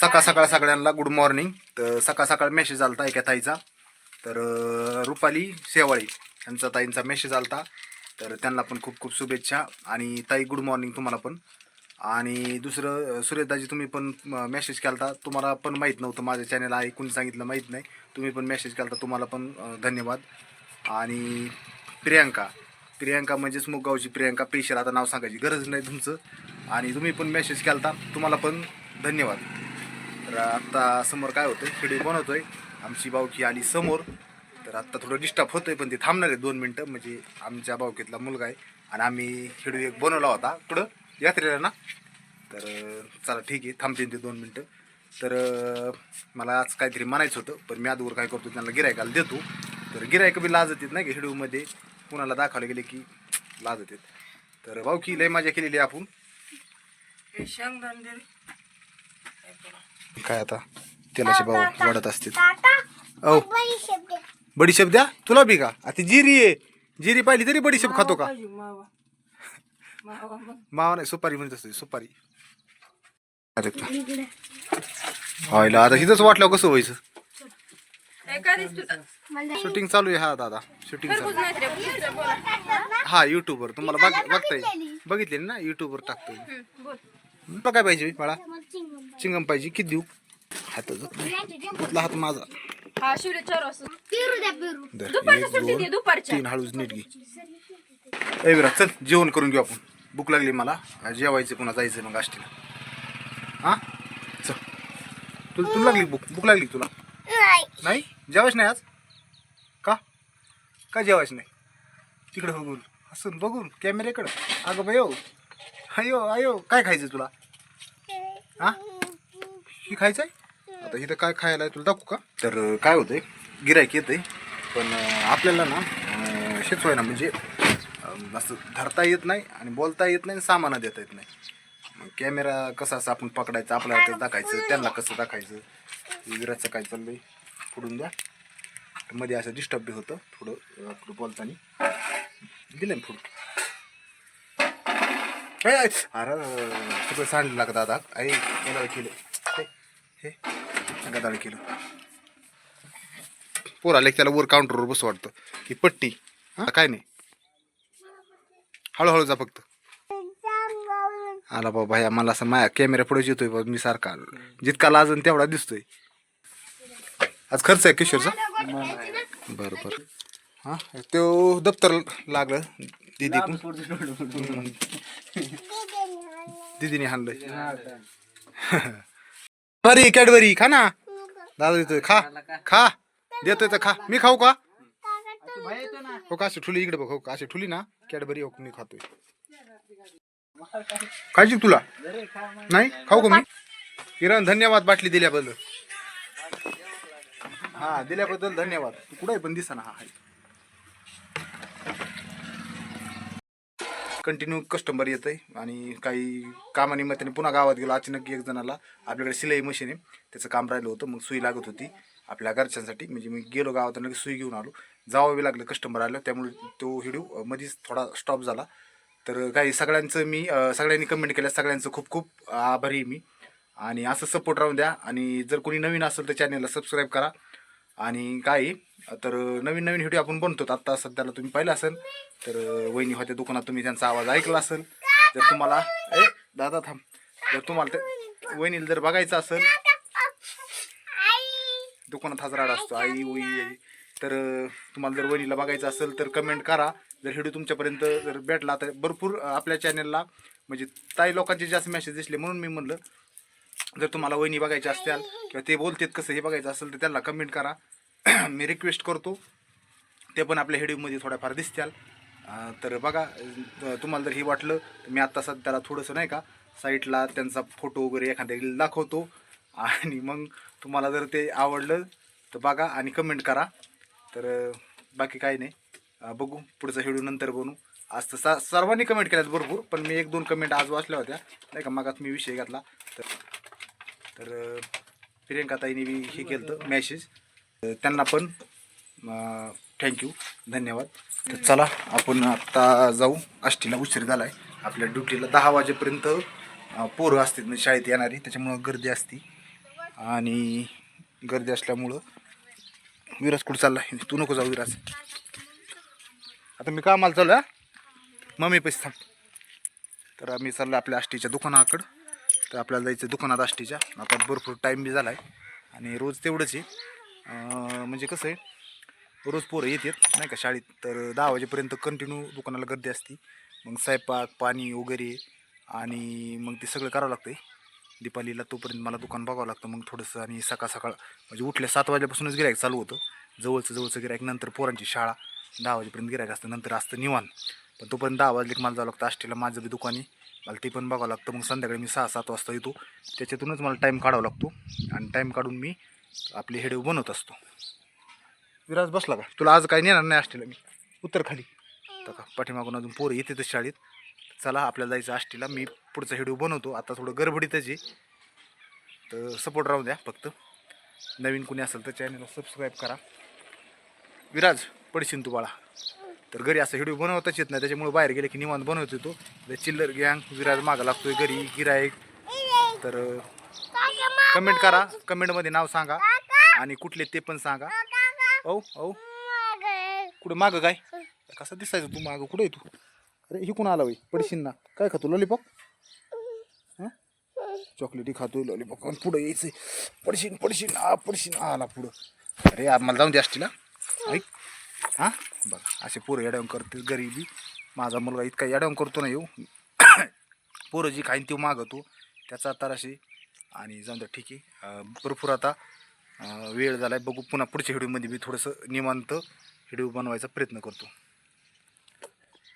सकाळ सकाळ सगळ्यांना गुड मॉर्निंग तर सकाळ सकाळ मेसेज आलता एका ताईचा. तर रुपाली शेवाळी यांचा ताईंचा मेसेज आलता. तर त्यांना पण खूप खूप शुभेच्छा. आणि ताई गुड मॉर्निंग तुम्हाला पण. आणि दुसरं सुरेशदाजी तुम्ही पण मेसेज केलता. तुम्हाला पण माहीत नव्हतं माझ्या चॅनल आहे कोणी सांगितलं माहीत नाही. तुम्ही पण मेसेज केलता तुम्हाला पण धन्यवाद. आणि प्रियांका. प्रियांका म्हणजेच मुगावची प्रियांका पेशर आता नाव सांगायची गरज नाही तुमचं. आणि तुम्ही पण मेसेज केलता. तुम्हाला पण धन्यवाद. तर आत्ता समोर काय होतं व्हिडिओ बनवतोय आमची बावकी आली समोर. तर आत्ता थोडं डिस्टर्ब होतोय पण ते थांबणार आहे दोन मिनटं. म्हणजे आमच्या बावकीतला मुलगा आहे आणि आम्ही खेडू एक बनवला होता. कुठं? यात्रेला ना? तर चला ठीक आहे थांबतील ते दोन मिनटं. तर मला आज काहीतरी म्हणायचं होतं पण मी आजवर काय करतो त्यांना गिरायकाला देतो. तर गिरायक बी लाज येत नाही का व्हिडिओमध्ये कुणाला दाखवले गेले की लाज येत तर बावकी लय मजा केलेली आहे आपण. काय आता? तेलाचे भाव वाढत असतील. औ. बडीशेप द्या. तुला बी का? आता जिरी आहे. जिरी पाहिली तरी बडीशेप खातो का? मावा नाही सुपारी म्हणत असते सुपारी. व्हायला आता हिथंच वाटलं कसं व्हायचं? शूटिंग चालू आहे हा दादा. शूटिंग चालू आहे. हा युट्यूबवर तुम्हाला बघ बघता येईल बघितले ना? युट्यूबवर टाकतो तुला काय पाहिजे बाळा. चिंगम पाहिजे. किती देऊ? हात कुठला हात माझा? हा शिवले चार वाजता. तीन हळूच नीट घे. विरा चल जेवण करून घेऊ आपण. भूक लागली मला. जेवायचं पुन्हा जायचं मग आष्टीला. हा? चल. तुला तुला लागली भूक? भूक लागली तुला? नाही. जेवायच नाही आज? का? का जेवायच नाही? तिकडे बघून. हसून बघून कॅमेऱ्याकडं अगं बाई हो अयो अयो काय खायचं तुला? हा? ही खायचं आहे आता इथं काय खायला आहे तुला दाखवू का? तर काय होतं आहे गिरायक आहे पण आपल्याला ना अं, ना म्हणजे असं धरता येत नाही आणि बोलता येत नाही आणि सामान देता येत नाही. मग कॅमेरा कसा असं आपण पकडायचा आपल्याला कसं दाखायचं त्यांना कसं दाखायचं? विराजचं काय चाललं आहे फुडून द्या. मध्ये असं डिस्टर्ब बी होतं थोडं बोलताना. दिलं ना फोडून. अरे सगळं सांडलं लागत दादा. आई मला केलं. हे गदाळ केलं. पोर आले की त्याला वर काउंटरवर बसं वाटतं. ही पट्टी. हा काय नाही. हळूहळू जा फक्त. आला बाबा ह्या मला असं माया कॅमेरा पुढे येतोय बा मी सारखा. जितका लाजन तेवढा दिसतोय. आज खर्च आहे किशोरचा? बरं बरं. हा तो दप्तर लागलं. दीदी दीदीने हाणलंय. बरी कॅडबरी खा ना. दादा देतोय खा. खा. देतोय तर खा. मी खाऊ का? हो का? अशी ठुली इकडे बघ. हो का? अशी ठुली ना कॅडबरी हो मी खातोय. खायची तुला? नाही? खाऊ का मी? किरण धन्यवाद बाटली दिल्याबद्दल. हा दिल्याबद्दल धन्यवाद. तू कुठे पण दिसा ना हा आहे कंटिन्यू कस्टमर येत आहे आणि काही कामानिमित्ताने पुन्हा गावात गेलो अचानक एक जणाला आपल्याकडे सिलाई मशीन आहे. त्याचं काम राहिलं होतं मग सुई लागत होती आपल्या घरच्यांसाठी. म्हणजे मी गेलो गावात लगेच सुई घेऊन आलो. जावावी लागलं कस्टमर आलं. त्यामुळे तो व्हिडिओ मध्येच थोडा स्टॉप झाला. तर काही सगळ्यांचं मी सगळ्यांनी कमेंट केल्या सगळ्यांचं खूप खूप आभारी आहे मी. आणि असं सपोर्ट राहून द्या. आणि जर कोणी नवीन असेल तर चॅनलला सबस्क्राईब करा. आणि काय तर नवीन नवीन व्हिडिओ आपण बनतो आत्ता सध्याला तुम्ही पाहिलं असेल तर वहिनी होत्या दुकानात तुम्ही त्यांचा आवाज ऐकला असेल. जर तुम्हाला ए दादा थांब. जर तुम्हाला ते वहिनीला जर बघायचं असेल दुकानात हजराड असतो आई वही आई. तर तुम्हाला जर वहिनीला बघायचं असेल तर कमेंट करा. जर व्हिडिओ तुमच्यापर्यंत जर भेटला तर भरपूर आपल्या चॅनलला म्हणजे ताई लोकांचे जास्त मेसेज दिसले म्हणून मी म्हणलं जर तुम्हाला वहिनी बघायची असतील किंवा ते बोलतात कसं हे बघायचं असेल तर त्यांना कमेंट करा. मी रिक्वेस्ट करतो. ते पण आपल्या व्हिडिओमध्ये थोड्याफार दिसतील. तर बघा तुम्हाला जर हे वाटलं तर मी आत्ता सध्याला थोडंसं नाही का साईटला त्यांचा फोटो वगैरे एखाद्या दाखवतो. आणि मग तुम्हाला जर ते आवडलं तर बघा आणि कमेंट करा. तर बाकी काही नाही. बघू पुढचा व्हिडिओ नंतर बनू. आज तर सा सर्वांनी कमेंट केल्यात भरपूर पण मी एक दोन कमेंट आज वाचल्या होत्या. नाही का मागात मी विषय घातला. तर तर प्रियंकाताईने मी बी हे केलं होतं मॅसेज त्यांना पण थँक्यू धन्यवाद. तर चला आपण आत्ता जाऊ. आष्टीला उशीर झाला आहे आपल्या ड्युटीला दहा वाजेपर्यंत पोरं असतील म्हणजे शाळेत येणारी. त्याच्यामुळं गर्दी असती. आणि गर्दी असल्यामुळं विराज कुठं चालला तू नको जाऊ विराज. आता मी कामाला चालू आहे मम्मी पैसे थांब. तर आम्ही चाललो आपल्या आष्टीच्या दुकानाकडं. तर आपल्याला जायचं दुकानात आष्टीच्या. आता भरपूर टाईम बी झाला आहे आणि रोज तेवढंच आहे. म्हणजे कसं आहे रोज पोरं येतात नाही का शाळेत. तर दहा वाजेपर्यंत कंटिन्यू दुकानाला गर्दी असते. मग स्वयंपाक पाणी वगैरे आणि मग ते सगळं करावं लागतं दीपालीला तोपर्यंत मला दुकान बघावं लागतं. मग थोडंसं आणि सकाळ सकाळ म्हणजे उठल्या सात वाजल्यापासूनच गिरायक चालू होतं. जवळचं जवळचं गिरायक नंतर पोरांची शाळा. दहा वाजेपर्यंत गिरायक असतं नंतर असतं निवान पण तोपर्यंत दहा वाजले मला जावं लागतं आष्टीला. माझं बी दुकान आहे. मला ते पण बघावं लागतं. मग संध्याकाळी मी सहा सात वाजता येतो. त्याच्यातूनच मला टाईम काढावा लागतो. आणि टाईम काढून मी आपले हेडेव बनवत असतो. विराज बसला का? तुला आज काही नेणार नाही आष्टीला मी. उत्तर खाली. तर का? पाठीमागून अजून पोरं येते शाळेत. चला आपल्याला जायचं आष्टीला. मी पुढचा हेडिओ बनवतो. आता थोडं गडबडीतच आहे. तर सपोर्ट राहू द्या फक्त. नवीन कोणी असेल तर चॅनलला सबस्क्राईब करा. विराज पडशील तू बाळा. तर घरी असं व्हिडिओ बनवताच येत नाही. त्याच्यामुळे बाहेर गेले की निवांत बनवत येतो चिल्लर गँग विराज मागा लागतोय घरी गिरायक तर कमेंट करा. कमेंटमध्ये नाव सांगा. आणि कुठले ते पण सांगा. औ औ. कुठं मागं काय? कसं दिसायचं तू मागं? कुठं तू? अरे इकून आला बाई पडशील ना. काय खातो? लॉलीपॉप चॉकलेटी खातोय लॉलीपॉप आणि पुढं यायचं पडशीन पडशीन आ पडशीन आला पुढं. अरे यार मला जाऊन द्या असतील ऐक. हां? बघा असे पोरं येड्यावून करते गरीबी. माझा मुलगा इतका येड्यावून करतो ना येऊ. पोरं जी खाईन ती मागवतो त्याचा तर आणि जाऊन द्या ठीक आहे. भरपूर आता वेळ झाला आहे बघू पुन्हा पुढच्या व्हिडिओमध्ये मी थोडंसं निवांत व्हिडिओ बनवायचा प्रयत्न करतो.